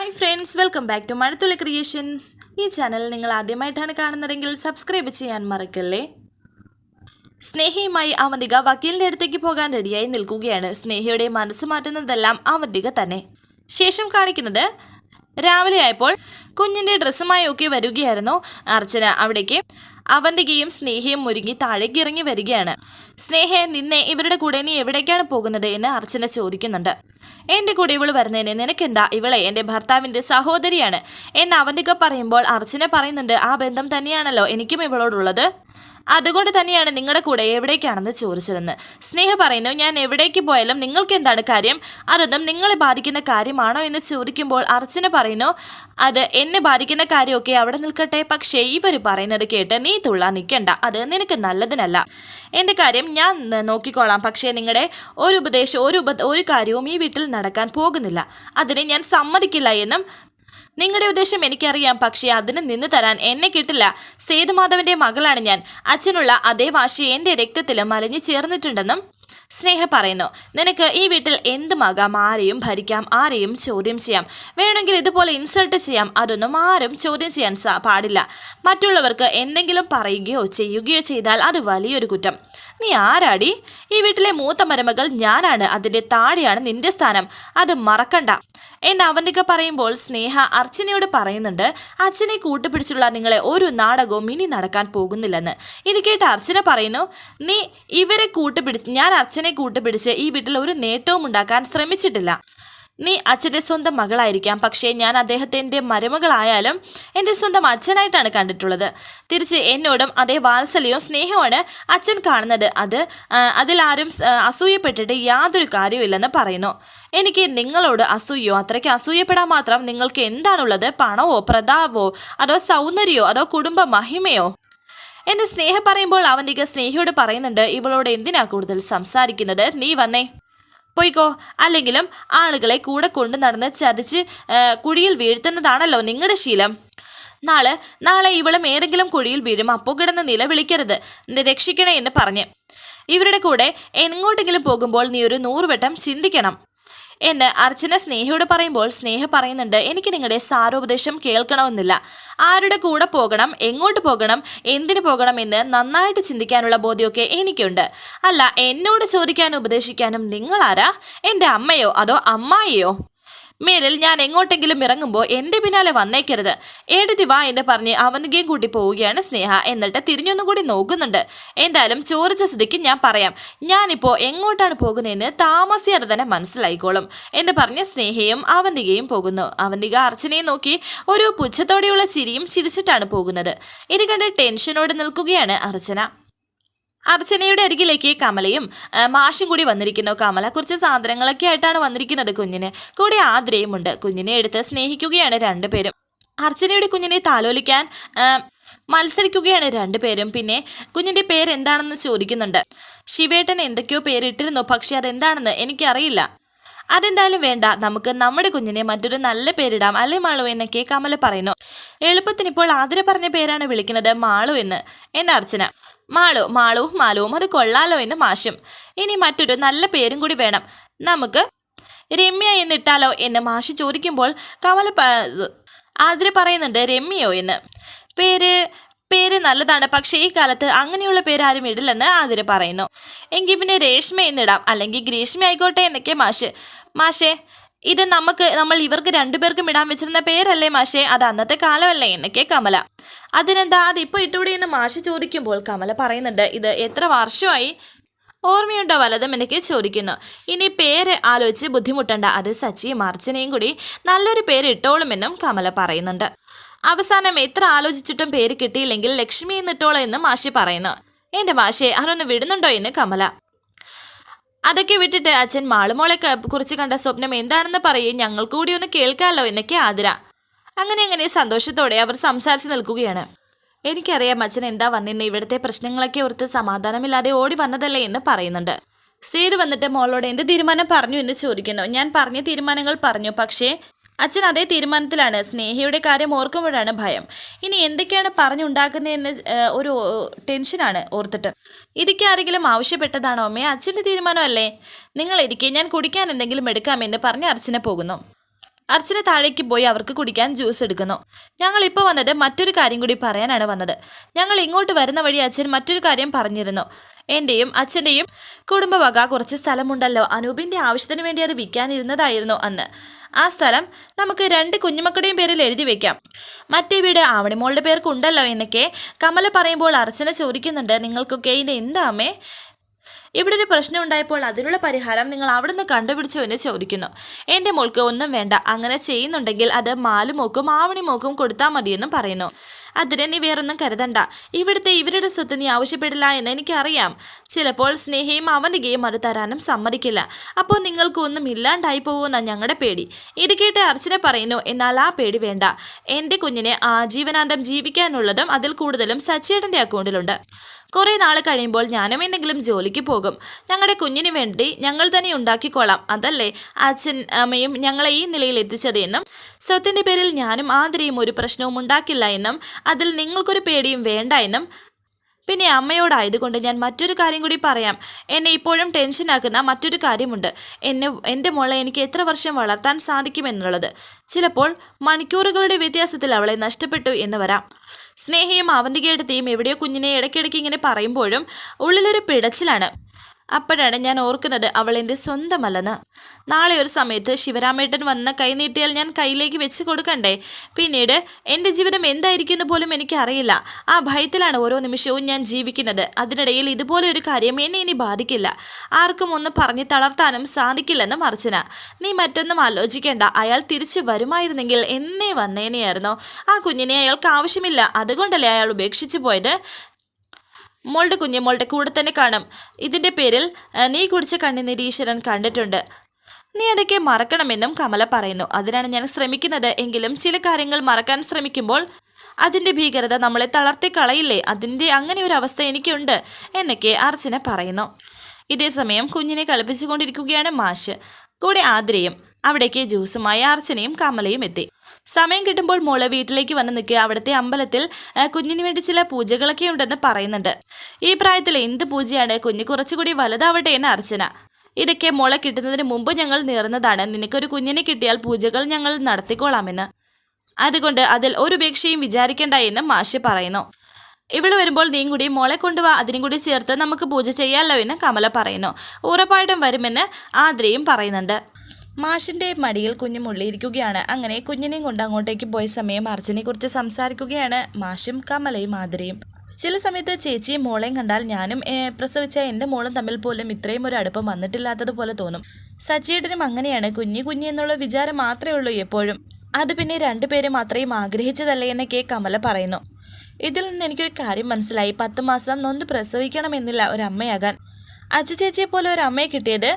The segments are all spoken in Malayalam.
Hi friends welcome back to Mazhathulli creations ഈ ചാനൽ നിങ്ങൾ ആദ്യമായിട്ടാണ് കാണുന്നതെങ്കിൽ സബ്സ്ക്രൈബ് ചെയ്യാൻ മറക്കല്ലേ? സ്നേഹയുമായി അവന്തിക വക്കീലിന്റെ അടുത്തേക്ക് പോകാൻ റെഡിയായി നിൽക്കുകയാണ്. സ്നേഹയുടെ മനസ്സ് മാറ്റുന്നതെല്ലാം അവന്തിക തന്നെ. ശേഷം കാണിക്കുന്നത് രാവിലെ ആയപ്പോൾ കുഞ്ഞിന്റെ ഡ്രസ്സുമായി ഒക്കെ വരികയായിരുന്നു. അർച്ചന അവിടേക്ക് അവന്തികയും സ്നേഹയും ഒരുങ്ങി താഴേക്ക് ഇറങ്ങി വരികയാണ്. സ്നേഹ നിന്നെ ഇവരുടെ കൂടെ നീ എവിടേക്കാണ് പോകുന്നത് എന്ന് അർച്ചന ചോദിക്കുന്നുണ്ട്. എന്റെ കൂടെ ഇവൾ വരുന്നതിന് നിനക്കെന്താ? ഇവളെ എന്റെ ഭർത്താവിന്റെ സഹോദരിയാണ്. എന്ന് അവന്റെ പറയുമ്പോൾ അർച്ചന പറയുന്നുണ്ട് ആ ബന്ധം തന്നെയാണല്ലോ എനിക്കും ഇവളോടുള്ളത്. അതുകൊണ്ട് തന്നെയാണ് നിങ്ങളുടെ കൂടെ എവിടേക്കാണെന്ന് ചോദിച്ചതെന്ന്. സ്നേഹ പറയുന്നു ഞാൻ എവിടേക്ക് പോയാലും നിങ്ങൾക്ക് എന്താണ് കാര്യം? അതൊന്നും നിങ്ങളെ ബാധിക്കുന്ന കാര്യമാണോ? എന്ന് ചോദിക്കുമ്പോൾ അർച്ചന പറയുന്നു അത് എന്നെ ബാധിക്കുന്ന കാര്യമൊക്കെ അവിടെ നിൽക്കട്ടെ. പക്ഷേ ഇവർ പറയുന്നത് കേട്ട് നീ തുള്ളാൻ നിൽക്കണ്ട അത് നിനക്ക് നല്ലതിനല്ല. എന്റെ കാര്യം ഞാൻ നോക്കിക്കോളാം. പക്ഷേ നിങ്ങളുടെ ഒരു ഉപദേശം ഒരു ഉപ ഒരു കാര്യവും ഈ വീട്ടിൽ നടക്കാൻ പോകുന്നില്ല. അതിനെ ഞാൻ സമ്മതിക്കില്ല എന്നും നിങ്ങളുടെ ഉദ്ദേശം എനിക്കറിയാം പക്ഷേ അതിന് നിന്ന് തരാൻ എന്നെ കിട്ടില്ല. സേതുമാധവന്റെ മകളാണ് ഞാൻ. അച്ഛനുള്ള അതേ വാശി എന്റെ രക്തത്തിൽ മലിഞ്ഞു ചേർന്നിട്ടുണ്ടെന്നും സ്നേഹ പറയുന്നു. നിനക്ക് ഈ വീട്ടിൽ എന്തുമാകാം? ആരെയും ഭരിക്കാം? ആരെയും ചോദ്യം ചെയ്യാം? വേണമെങ്കിൽ ഇതുപോലെ ഇൻസൾട്ട് ചെയ്യാം. അതൊന്നും ആരും ചോദ്യം ചെയ്യാൻ പാടില്ല. മറ്റുള്ളവർക്ക് എന്തെങ്കിലും പറയുകയോ ചെയ്യുകയോ ചെയ്താൽ അത് വലിയൊരു കുറ്റം. നീ ആരാടി? ഈ വീട്ടിലെ മൂത്ത മരുമകൾ ഞാനാണ്. അതിന്റെ താടിയാണ് നിന്റെ സ്ഥാനം. അത് മറക്കണ്ട. എന്നെ അവന്റെയൊക്കെ പറയുമ്പോൾ സ്നേഹ അർച്ചനയോട് പറയുന്നുണ്ട് അച്ഛനെ കൂട്ടുപിടിച്ചുള്ള നിങ്ങളെ ഒരു നാടകവും ഇനി നടക്കാൻ പോകുന്നില്ലെന്ന്. ഇത് കേട്ട് അർച്ചന പറയുന്നു നീ ഇവരെ കൂട്ടുപിടിച്ച് ഞാൻ അർച്ചനെ കൂട്ടുപിടിച്ച് ഈ വീട്ടിൽ ഒരു നേട്ടവും ഉണ്ടാക്കാൻ ശ്രമിച്ചിട്ടില്ല. നീ അച്ഛന്റെ സ്വന്തം മകളായിരിക്കാം. പക്ഷേ ഞാൻ അദ്ദേഹത്തിന്റെ മരുമകളായാലും എന്റെ സ്വന്തം അച്ഛനായിട്ടാണ് കണ്ടിട്ടുള്ളത്. തിരിച്ച് എന്നോടും അതേ വാത്സല്യവും സ്നേഹമാണ് അച്ഛൻ കാണുന്നത്. അത് അതിലാരും അസൂയപ്പെട്ടിട്ട് യാതൊരു കാര്യമില്ലെന്ന് പറയുന്നു. എനിക്ക് നിങ്ങളോട് അസൂയോ? അത്രയ്ക്ക് അസൂയപ്പെടാൻ മാത്രം നിങ്ങൾക്ക് എന്താണുള്ളത്? പണമോ പ്രതാപോ അതോ സൗന്ദര്യമോ അതോ കുടുംബ മഹിമയോ? എന്നെ സ്നേഹം പറയുമ്പോൾ അവന്റെ സ്നേഹിയോട് പറയുന്നുണ്ട്. ഇവളോട് എന്തിനാ കൂടുതൽ സംസാരിക്കുന്നത്? നീ വന്നേ. പോയിക്കോ? അല്ലെങ്കിലും ആളുകളെ കൂടെ കൊണ്ട് നടന്ന് ചതിച്ച് കുഴിയിൽ വീഴ്ത്തുന്നതാണല്ലോ നിങ്ങളുടെ ശീലം. നാളെ നാളെ ഇവളും ഏതെങ്കിലും കുഴിയിൽ വീഴും അപ്പോൾ കിടന്ന് നിലവിളിക്കരുത്. രക്ഷിക്കണേ എന്ന് പറഞ്ഞ്. ഇവരുടെ കൂടെ എങ്ങോട്ടെങ്കിലും പോകുമ്പോൾ നീ ഒരു നൂറുവട്ടം ചിന്തിക്കണം. എന്ന് അർച്ചന സ്നേഹയോട് പറയുമ്പോൾ സ്നേഹ പറയുന്നുണ്ട് എനിക്ക് നിങ്ങളുടെ സാരോപദേശം കേൾക്കണമെന്നില്ല. ആരുടെ കൂടെ പോകണം എങ്ങോട്ട് പോകണം എന്തിനു പോകണം എന്ന് നന്നായിട്ട് ചിന്തിക്കാനുള്ള ബോധ്യമൊക്കെ എനിക്കുണ്ട്. അല്ല എന്നോട് ചോദിക്കാനും ഉപദേശിക്കാനും നിങ്ങളാരാ? എന്റെ അമ്മയോ അതോ അമ്മായിയോ? മേലിൽ ഞാൻ എങ്ങോട്ടെങ്കിലും ഇറങ്ങുമ്പോൾ എന്റെ പിന്നാലെ വന്നേക്കരുത്. ഏടതി വാ എന്ന് പറഞ്ഞ് അവനികയും കൂട്ടി പോവുകയാണ് സ്നേഹ. എന്നിട്ട് തിരിഞ്ഞൊന്നും കൂടി നോക്കുന്നുണ്ട്. എന്തായാലും ചോദിച്ച സ്ഥിതിക്ക് ഞാൻ പറയാം. ഞാനിപ്പോൾ എങ്ങോട്ടാണ് പോകുന്നതെന്ന് താമസിയാതെ തന്നെ മനസ്സിലായിക്കോളും എന്ന് പറഞ്ഞ് സ്നേഹയും അവന്തികയും പോകുന്നു. അവന്തിക അർച്ചനയെ നോക്കി ഒരു പുച്ഛത്തോടെയുള്ള ചിരിയും ചിരിച്ചിട്ടാണ് പോകുന്നത്. ഇത് കണ്ട് ടെൻഷനോട് നിൽക്കുകയാണ് അർച്ചന. അർച്ചനയുടെ അരികിലേക്ക് കമലയും മാഷും കൂടി വന്നിരിക്കുന്നു. കമല കുറച്ച് സാധനങ്ങളൊക്കെ ആയിട്ടാണ് വന്നിരിക്കുന്നത് കുഞ്ഞിന്. കൂടെ ആദ്രയും ഉണ്ട് കുഞ്ഞിനെ എടുത്ത് സ്നേഹിക്കുകയാണ് രണ്ടുപേരും. അർച്ചനയുടെ കുഞ്ഞിനെ താലോലിക്കാൻ മത്സരിക്കുകയാണ് രണ്ടുപേരും. പിന്നെ കുഞ്ഞിന്റെ പേര് എന്താണെന്ന് ചോദിക്കുന്നുണ്ട്. ശിവേട്ടൻ എന്തൊക്കെയോ പേരിട്ടിരുന്നു പക്ഷെ അതെന്താണെന്ന് എനിക്കറിയില്ല. അതെന്തായാലും വേണ്ട. നമുക്ക് നമ്മുടെ കുഞ്ഞിനെ മറ്റൊരു നല്ല പേരിടാം. അല്ലെ മാളു എന്നൊക്കെ കമല പറയുന്നു. എളുപ്പത്തിന് ഇപ്പോൾ ആതിര പറഞ്ഞ പേരാണ് വിളിക്കുന്നത് മാളു എന്ന് എന്ന അർച്ചന? മാളു മാളുവും മാലുവും അത് കൊള്ളാലോ എന്ന് മാഷും. ഇനി മറ്റൊരു നല്ല പേരും കൂടി വേണം. നമുക്ക് രമ്യ എന്നിട്ടാലോ എന്ന് മാഷി ചോദിക്കുമ്പോൾ കമല ആതിര പറയുന്നുണ്ട് രമ്യയോ എന്ന്. പേര് പേര് നല്ലതാണ് പക്ഷേ ഈ കാലത്ത് അങ്ങനെയുള്ള പേര് ആരും ഇടില്ലെന്ന് ആതിര പറയുന്നു. എങ്കിൽ പിന്നെ രേഷ്മ എന്നിടാം അല്ലെങ്കിൽ ഗ്രീഷ്മ ആയിക്കോട്ടെ എന്നൊക്കെ മാഷ് മാഷേ ഇത് നമുക്ക് നമ്മൾ ഇവർക്ക് രണ്ടുപേർക്കും ഇടാൻ വെച്ചിരുന്ന പേരല്ലേ മാഷേ? അത് അന്നത്തെ കാലമല്ലേ? എന്നൊക്കെ കമല. അതിനെന്താ അതിപ്പോൾ ഇട്ടുകൂടി എന്ന് മാഷ് ചോദിക്കുമ്പോൾ കമല പറയുന്നുണ്ട് ഇത് എത്ര വർഷമായി ഓർമ്മയുണ്ടോ വലതും? എനിക്ക് ചോദിക്കുന്നു. ഇനി പേര് ആലോചിച്ച് ബുദ്ധിമുട്ടണ്ട അത് സച്ചിയും അർച്ചനയും കൂടി നല്ലൊരു പേര് ഇട്ടോളുമെന്നും കമല പറയുന്നുണ്ട്. അവസാനം എത്ര ആലോചിച്ചിട്ടും പേര് കിട്ടിയില്ലെങ്കിൽ ലക്ഷ്മി എന്നിട്ടോളൂ എന്നും മാഷി പറയുന്നു. എന്റെ മാഷെ അതൊന്ന് വിടുന്നുണ്ടോ? എന്ന് കമല. അതൊക്കെ വിട്ടിട്ട് അച്ഛൻ മാളുമോളെ കുറിച്ച് കണ്ട സ്വപ്നം എന്താണെന്ന് പറയും. ഞങ്ങൾ കൂടി ഒന്ന് കേൾക്കാമല്ലോ എന്നൊക്കെ ആതിര. അങ്ങനെ അങ്ങനെ സന്തോഷത്തോടെ അവർ സംസാരിച്ച് നിൽക്കുകയാണ്. എനിക്കറിയാം അച്ഛൻ എന്താ വന്നിരുന്നത് ഇവിടുത്തെ പ്രശ്നങ്ങളൊക്കെ ഓർത്ത് സമാധാനമില്ലാതെ ഓടി വന്നതല്ലേ എന്ന് പറയുന്നുണ്ട്. സേതു വന്നിട്ട് മോളോട് എന്ത് തീരുമാനം പറഞ്ഞു എന്ന് ചോദിക്കുന്നു. ഞാൻ പറഞ്ഞ തീരുമാനങ്ങൾ പറഞ്ഞു. പക്ഷേ അച്ഛൻ അതേ തീരുമാനത്തിലാണ്. സ്നേഹയുടെ കാര്യം ഓർക്കുമ്പോഴാണ് ഭയം. ഇനി എന്തൊക്കെയാണ് പറഞ്ഞുണ്ടാക്കുന്നതെന്ന് ഒരു ടെൻഷനാണ് ഓർത്തിട്ട്. ഇതൊക്കെ ആരെങ്കിലും ആവശ്യപ്പെട്ടതാണോ അമ്മേ? അച്ഛന്റെ തീരുമാനമല്ലേ? നിങ്ങൾ ഇരിക്കെ ഞാൻ കുടിക്കാൻ എന്തെങ്കിലും എടുക്കാമെന്ന് പറഞ്ഞ് അർച്ചന പോകുന്നു. അർച്ചന താഴേക്ക് പോയി അവർക്ക് കുടിക്കാൻ ജ്യൂസ് എടുക്കുന്നു. ഞങ്ങൾ ഇപ്പോൾ വന്നത് മറ്റൊരു കാര്യം കൂടി പറയാനാണ് വന്നത്. ഞങ്ങൾ ഇങ്ങോട്ട് വരുന്ന വഴി അച്ഛൻ മറ്റൊരു കാര്യം പറഞ്ഞിരുന്നു. എന്റെയും അച്ഛന്റെയും കുടുംബവക കുറച്ച് സ്ഥലമുണ്ടല്ലോ. അനൂപിന്റെ ആവശ്യത്തിന് വേണ്ടി അത് വിൽക്കാനിരുന്നതായിരുന്നു അന്ന്. ആ സ്ഥലം നമുക്ക് രണ്ട് കുഞ്ഞുമക്കളുടെയും പേരിൽ എഴുതി വെക്കാം. മറ്റേ വീട് ആവണിമോളുടെ പേർക്കുണ്ടല്ലോ എന്നൊക്കെ കമല പറയുമ്പോൾ അർച്ചന ചോദിക്കുന്നുണ്ട്. നിങ്ങൾക്കൊക്കെ ഇത് എന്താമേ ഇവിടെ ഒരു പ്രശ്നം ഉണ്ടായപ്പോൾ അതിനുള്ള പരിഹാരം നിങ്ങൾ അവിടെ നിന്ന് കണ്ടുപിടിച്ചു എന്ന് ചോദിക്കുന്നു. എന്റെ മോൾക്ക് ഒന്നും വേണ്ട. അങ്ങനെ ചെയ്യുന്നുണ്ടെങ്കിൽ അത് മാലുമോക്കും ആവണിമോക്കും കൊടുത്താൽ മതിയെന്നും പറയുന്നു. അതിന് നീ വേറൊന്നും കരുതണ്ട. ഇവിടുത്തെ ഇവരുടെ സ്വത്ത് നീ ആവശ്യപ്പെടില്ല എന്ന് എനിക്കറിയാം. ചിലപ്പോൾ സ്നേഹയും അവന്തികയും അത് തരാനും സമ്മതിക്കില്ല. അപ്പോൾ നിങ്ങൾക്കൊന്നും ഇല്ലാണ്ടായി പോകുമെന്ന ഞങ്ങളുടെ പേടി. ഇത് കേട്ട് അർച്ചന പറയുന്നു എന്നാൽ ആ പേടി വേണ്ട. എന്റെ കുഞ്ഞിനെ ആജീവനാന്തം ജീവിക്കാനുള്ളതും അതിൽ കൂടുതലും സച്ചേട്ടന്റെ അക്കൗണ്ടിലുണ്ട്. കുറേ നാൾ കഴിയുമ്പോൾ ഞാനും എന്തെങ്കിലും ജോലിക്ക് പോകും. ഞങ്ങളുടെ കുഞ്ഞിന് വേണ്ടി ഞങ്ങൾ തന്നെ ഉണ്ടാക്കിക്കോളാം. അതല്ലേ? അച്ഛൻ അമ്മയും ഞങ്ങളെ ഈ നിലയിൽ എത്തിച്ചത് എന്നും സ്വത്തിന്റെ പേരിൽ ഞാനും ആതിരയും ഒരു പ്രശ്നവും ഉണ്ടാക്കില്ല എന്നും അതിൽ നിങ്ങൾക്കൊരു പേടിയും വേണ്ട എന്നും പിന്നെ അമ്മയോടായതുകൊണ്ട് ഞാൻ മറ്റൊരു കാര്യം കൂടി പറയാം. എന്നെ ഇപ്പോഴും ടെൻഷനാക്കുന്ന മറ്റൊരു കാര്യമുണ്ട്. എന്നെ എന്റെ മോളെ എനിക്ക് എത്ര വർഷം വളർത്താൻ സാധിക്കുമെന്നുള്ളത് ചിലപ്പോൾ മണിക്കൂറുകളുടെ വ്യത്യാസത്തിൽ അവളെ നഷ്ടപ്പെട്ടു എന്ന് വരാം. സ്നേഹയും കേട്ടത്തെയും എവിടെയോ കുഞ്ഞിനെ ഇടയ്ക്കിടയ്ക്ക് ഇങ്ങനെ പറയുമ്പോഴും ഉള്ളിലൊരു പിടച്ചിലാണ്. അപ്പോഴാണ് ഞാൻ ഓർക്കുന്നത് അവൾ എന്റെ സ്വന്തമല്ലെന്ന്. നാളെ ഒരു സമയത്ത് ശിവരാമേട്ടൻ വന്ന കൈ നീട്ടിയാൽ ഞാൻ കയ്യിലേക്ക് വെച്ച് കൊടുക്കണ്ടേ? പിന്നീട് എന്റെ ജീവിതം എന്തായിരിക്കുമെന്ന് പോലും എനിക്കറിയില്ല. ആ ഭയത്തിലാണ് ഓരോ നിമിഷവും ഞാൻ ജീവിക്കുന്നത്. അതിനിടയിൽ ഇതുപോലെ ഒരു കാര്യം എന്നെ ഇനി ബാധിക്കില്ല. ആർക്കും ഒന്ന് പറഞ്ഞ് തളർത്താനും സാധിക്കില്ലെന്നും അർച്ചന. നീ മറ്റൊന്നും ആലോചിക്കേണ്ട. അയാൾ തിരിച്ചു വരുമായിരുന്നെങ്കിൽ എന്നേ വന്നേനെയായിരുന്നു. ആ കുഞ്ഞിനെ അയാൾക്ക് ആവശ്യമില്ല. അതുകൊണ്ടല്ലേ അയാൾ ഉപേക്ഷിച്ചു പോയത്? മോളുടെ കുഞ്ഞ് മോളുടെ കൂടെ തന്നെ കാണും. ഇതിന്റെ പേരിൽ നീ കുടിച്ച കണ്ണുനീര് കണ്ടിട്ടുണ്ട്. നീ അതൊക്കെ മറക്കണമെന്നും കമല പറയുന്നു. അതിനാണ് ഞാൻ ശ്രമിക്കുന്നത്. എങ്കിലും ചില കാര്യങ്ങൾ മറക്കാൻ ശ്രമിക്കുമ്പോൾ അതിന്റെ ഭീകരത നമ്മളെ തളർത്തി കളയില്ലേ? അതിന്റെ അങ്ങനെ ഒരു അവസ്ഥ എനിക്കുണ്ട് എന്നൊക്കെ അർച്ചന പറയുന്നു. ഇതേസമയം കുഞ്ഞിനെ കളിപ്പിച്ചുകൊണ്ടിരിക്കുകയാണ് മാഷ്. കൂടെ ആതിരയും അവിടേക്ക് ജ്യൂസുമായി അർച്ചനയും കമലയും എത്തി. സമയം കിട്ടുമ്പോൾ മോൾ വീട്ടിലേക്ക് വന്ന് നിൽക്കുക. അവിടുത്തെ അമ്പലത്തിൽ കുഞ്ഞിന് വേണ്ടി ചില പൂജകളൊക്കെ ഉണ്ടെന്ന് പറയുന്നുണ്ട്. ഈ പ്രായത്തിൽ എന്ത് പൂജയാണ്? കുഞ്ഞ് കുറച്ചുകൂടി വലുതാവട്ടെ എന്ന് അർച്ചന. ഇടയ്ക്ക് മോളെ കിട്ടുന്നതിന് മുമ്പ് ഞങ്ങൾ നേർന്നതാണ്. നിനക്കൊരു കുഞ്ഞിനെ കിട്ടിയാൽ പൂജകൾ ഞങ്ങൾ നടത്തിക്കോളാമെന്ന്. അതുകൊണ്ട് അതിൽ ഒരു ഉപേക്ഷയും വിചാരിക്കേണ്ട എന്ന് മാഷി പറയുന്നു. ഇവിടെ വരുമ്പോൾ നീ കൂടി മോളെ കൊണ്ടുവാ അതിനും കൂടി ചേർത്ത് നമുക്ക് പൂജ ചെയ്യാമല്ലോ എന്ന് കമല പറയുന്നു. ഉറപ്പായിട്ടും വരുമെന്ന് ആദ്രയും പറയുന്നുണ്ട്. മാഷിന്റെ മടിയിൽ കുഞ്ഞു മുള്ളിയിരിക്കുകയാണ് അങ്ങനെ കുഞ്ഞിനെയും കൊണ്ട് അങ്ങോട്ടേക്ക് പോയ സമയം അർച്ചനെക്കുറിച്ച് സംസാരിക്കുകയാണ് മാഷും കമലയും ആതിരയും. ചില സമയത്ത് ചേച്ചിയും മോളെയും കണ്ടാൽ ഞാനും പ്രസവിച്ച എന്റെ മോളും തമ്മിൽ പോലും ഇത്രയും ഒരു അടുപ്പം വന്നിട്ടില്ലാത്തതുപോലെ തോന്നും. സച്ചിയേട്ടനും അങ്ങനെയാണ് കുഞ്ഞു കുഞ്ഞു എന്നുള്ള വിചാരം മാത്രമേ ഉള്ളൂ എപ്പോഴും. അത് പിന്നെ രണ്ടുപേരും അത്രയും ആഗ്രഹിച്ചതല്ലേ എന്നൊക്കെ കമല പറയുന്നു. ഇതിൽ നിന്ന് എനിക്കൊരു കാര്യം മനസ്സിലായി. പത്ത് മാസം നൊന്ത് പ്രസവിക്കണമെന്നില്ല ഒരു അമ്മയാകാൻ. അച്ചു ചേച്ചിയെ പോലെ ഒരു അമ്മയെ കിട്ടിയത്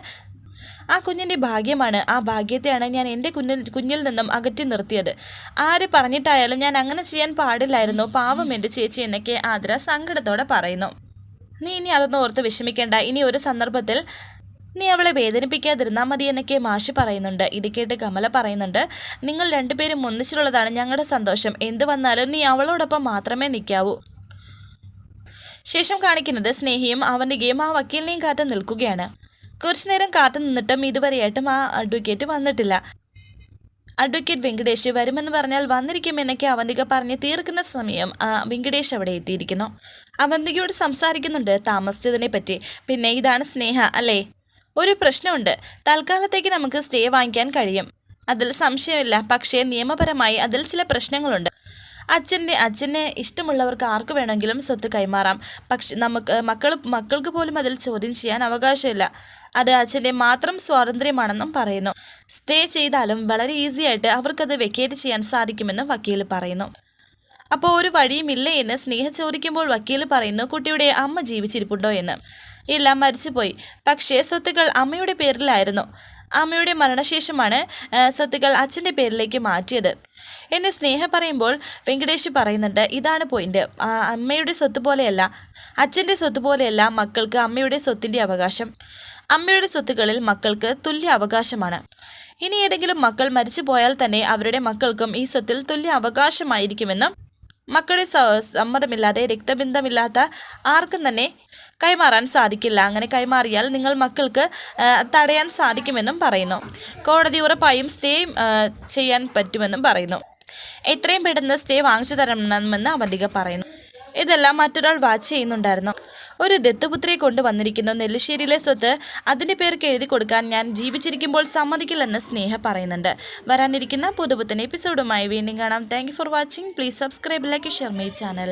ആ കുഞ്ഞിന്റെ ഭാഗ്യമാണ്. ആ ഭാഗ്യത്തെയാണ് ഞാൻ എന്റെ കുഞ്ഞിൽ കുഞ്ഞിൽ നിന്നും അകറ്റി നിർത്തിയത്. ആര് പറഞ്ഞിട്ടായാലും ഞാൻ അങ്ങനെ ചെയ്യാൻ പാടില്ലായിരുന്നു. പാവം എന്റെ ചേച്ചി എന്നൊക്കെ ആതിര സങ്കടത്തോടെ പറയുന്നു. നീ ഇനി അതൊന്നും ഓർത്ത് വിഷമിക്കേണ്ട. ഇനി ഒരു സന്ദർഭത്തിൽ നീ അവളെ വേദനിപ്പിക്കാതിരുന്നാൽ മതി എന്നൊക്കെ മാഷി പറയുന്നുണ്ട്. ഇത് കേട്ട് കമല പറയുന്നുണ്ട്. നിങ്ങൾ രണ്ടുപേരും ഒന്നിച്ചിട്ടുള്ളതാണ് ഞങ്ങളുടെ സന്തോഷം. എന്ത് വന്നാലും നീ അവളോടൊപ്പം മാത്രമേ നിൽക്കാവൂ. ശേഷം കാണിക്കുന്നത് സ്നേഹിയും അവന്റെ ഗെയിം ആ വക്കീലിനെയും കാത്ത് നിൽക്കുകയാണ്. കുറച്ചു നേരം കാത്തു നിന്നിട്ടും ഇതുവരെയായിട്ടും ആ അഡ്വക്കേറ്റ് വന്നിട്ടില്ല. അഡ്വക്കേറ്റ് വെങ്കടേഷ് വരുമെന്ന് പറഞ്ഞാൽ വന്നിരിക്കുമെന്നൊക്കെ അവന്തിക പറഞ്ഞ് തീർക്കുന്ന സമയം വെങ്കടേഷ് അവിടെ എത്തിയിരിക്കുന്നു. അവന്തികയോട് സംസാരിക്കുന്നുണ്ട് താമസിച്ചതിനെ പറ്റി. പിന്നെ ഇതാണ് സ്നേഹ അല്ലേ? ഒരു പ്രശ്നമുണ്ട്. തൽക്കാലത്തേക്ക് നമുക്ക് സ്റ്റേ വാങ്ങിക്കാൻ കഴിയും. അതിൽ സംശയമില്ല. പക്ഷേ നിയമപരമായി അതിൽ ചില പ്രശ്നങ്ങളുണ്ട്. അച്ഛന്റെ അച്ഛനെ ഇഷ്ടമുള്ളവർക്ക് ആർക്ക് വേണമെങ്കിലും സ്വത്ത് കൈമാറാം. പക്ഷെ നമുക്ക് മക്കൾ മക്കൾക്ക് പോലും അതിൽ ചോദ്യം ചെയ്യാൻ അവകാശമില്ല. അത് അച്ഛന്റെ മാത്രം സ്വാതന്ത്ര്യമാണെന്നും പറയുന്നു. സ്റ്റേ ചെയ്താലും വളരെ ഈസി ആയിട്ട് അവർക്കത് വെക്കേറ്റ് ചെയ്യാൻ സാധിക്കുമെന്നും വക്കീൽ പറയുന്നു. അപ്പോൾ ഒരു വഴിയുമില്ല എന്ന് സ്നേഹ ചോദിക്കുമ്പോൾ വക്കീൽ പറയുന്നു കുട്ടിയുടെ അമ്മ ജീവിച്ചിരിപ്പുണ്ടോ എന്ന്. ഇല്ല മരിച്ചുപോയി. പക്ഷേ സ്വത്തുക്കൾ അമ്മയുടെ പേരിലായിരുന്നു. അമ്മയുടെ മരണശേഷമാണ് സ്വത്തുക്കൾ അച്ഛന്റെ പേരിലേക്ക് മാറ്റിയത്. എന്നെ സ്നേഹ പറയുമ്പോൾ വെങ്കടേഷ് പറയുന്നുണ്ട് ഇതാണ് പോയിന്റ് അമ്മയുടെ സ്വത്ത് പോലെയല്ല അച്ഛന്റെ സ്വത്ത് പോലെയല്ല മക്കൾക്ക് അമ്മയുടെ സ്വത്തിന്റെ അവകാശം. അമ്മയുടെ സ്വത്തുക്കളിൽ മക്കൾക്ക് തുല്യ അവകാശമാണ്. ഇനി ഏതെങ്കിലും മക്കൾ മരിച്ചു പോയാൽ തന്നെ അവരുടെ മക്കൾക്കും ഈ സ്വത്തിൽ തുല്യ അവകാശമായിരിക്കുമെന്നും മക്കളുടെ സമ്മതമില്ലാതെ രക്തബന്ധമില്ലാത്ത ആർക്കും തന്നെ കൈമാറാൻ സാധിക്കില്ല. അങ്ങനെ കൈമാറിയാൽ നിങ്ങൾ മക്കൾക്ക് തടയാൻ സാധിക്കുമെന്നും പറയുന്നു. കോടതി ഉറപ്പായും സ്റ്റേ ചെയ്യാൻ പറ്റുമെന്നും പറയുന്നു. എത്രയും പെട്ടെന്ന് സ്റ്റേ വാങ്ങിച്ചു തരണമെന്ന് അവധിക പറയുന്നു. ഇതെല്ലാം മറ്റൊരാൾ വാച്ച് ചെയ്യുന്നുണ്ടായിരുന്നു. ഒരു ദത്തുപുത്രിയെ കൊണ്ടുവന്നിരിക്കുന്നു. നെല്ലിശ്ശേരിയിലെ സ്വത്ത് അതിന്റെ പേർക്ക് എഴുതി കൊടുക്കാൻ ഞാൻ ജീവിച്ചിരിക്കുമ്പോൾ സമ്മതിക്കില്ലെന്ന് സ്നേഹ പറയുന്നുണ്ട്. വരാനിരിക്കുന്ന പുതുപുത്തൻ എപ്പിസോഡുമായി വീണ്ടും കാണാം. Thank for watching please subscribe like share my channel